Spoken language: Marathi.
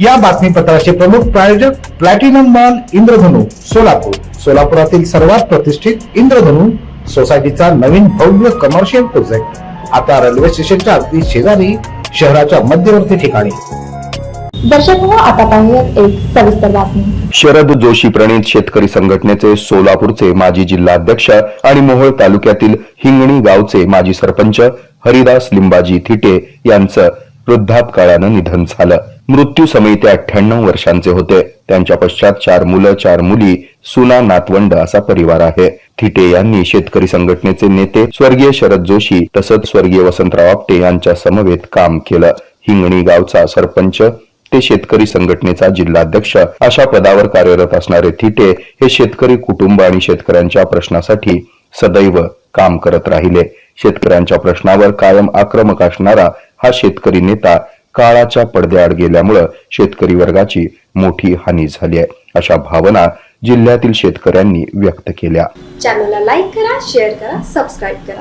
या बातमीपत्राचे प्रमुख प्रायोजक प्लॅटिनम मॉल इंद्रधनु सोलापूर. सोलापुरातील सर्वात प्रतिष्ठित इंद्रधनु सोसायटीचा नवीन भव्य कमर्शियल प्रोजेक्ट आता रेल्वे स्टेशनच्या अगदी शेजारी शहराच्या मध्यवर्ती ठिकाणी. दर्शक हो आता पाहूयात एक सविस्तर बातमी. शरद जोशी प्रणित शेतकरी संघटनेचे सोलापूरचे माजी जिल्हाध्यक्ष आणि मोहोळ तालुक्यातील हिंगणी गावचे माजी सरपंच हरिदास लिंबाजी थिटे यांचं वृद्धापकाळानं निधन झालं. मृत्यू समयी ते अठ्ठ्याण्णव वर्षांचे होते. त्यांच्या पश्चात चार मुलं चार मुली सुना नातवंड असा परिवार आहे. थिटे यांनी शेतकरी संघटनेचे नेते स्वर्गीय शरद जोशी तसंच स्वर्गीय वसंतराव आपटे यांच्या समवेत काम केलं. हिंगणी गावचा सरपंच ते शेतकरी संघटनेचा जिल्हाध्यक्ष अशा पदावर कार्यरत असणारे थिटे हे शेतकरी कुटुंब आणि शेतकऱ्यांच्या प्रश्नासाठी सदैव काम करत राहिले. शेतकऱ्यांच्या प्रश्नावर कायम आक्रमक असणारा हा शेतकरी नेता काळाच्या पडद्याआड गेल्यामुळं शेतकरी वर्गाची मोठी हानी झाली आहे. अशा भावना जिल्ह्यातील शेतकऱ्यांनी व्यक्त केल्या. चॅनलला लाईक करा शेअर करा सबस्क्राईब करा.